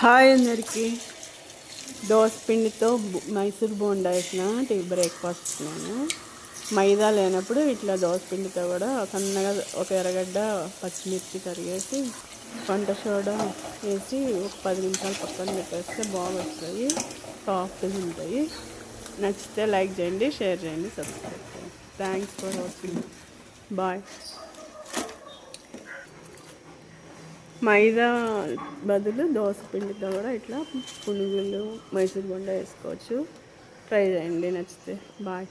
Hi అందరికీ. దోశ పిండితో బు- మైసూర్ బోండా వేసిన టీ బ్రేక్ఫాస్ట్ నేను. మైదా లేనప్పుడు ఇట్లా దోస పిండితో కూడా సన్నగా ఒక ఎర్రగడ్డ పచ్చిమిర్చి తరిగేసి వంట సోడా వేసి ఒక పది నిమిషాలు పక్కన పెట్టేస్తే బాగుంటుంది సాఫ్ట్గా ఉంటాయి. నచ్చితే లైక్ చేయండి షేర్ చేయండి సబ్స్క్రైబ్ చేయండి. Thanks for watching. Bye. Maida బదులు దోశ పిండితో కూడా ఇట్లా పునుగులు మైసూర్ బొండ వేసుకోవచ్చు. ట్రై చేయండి నచ్చితే. బాయ్.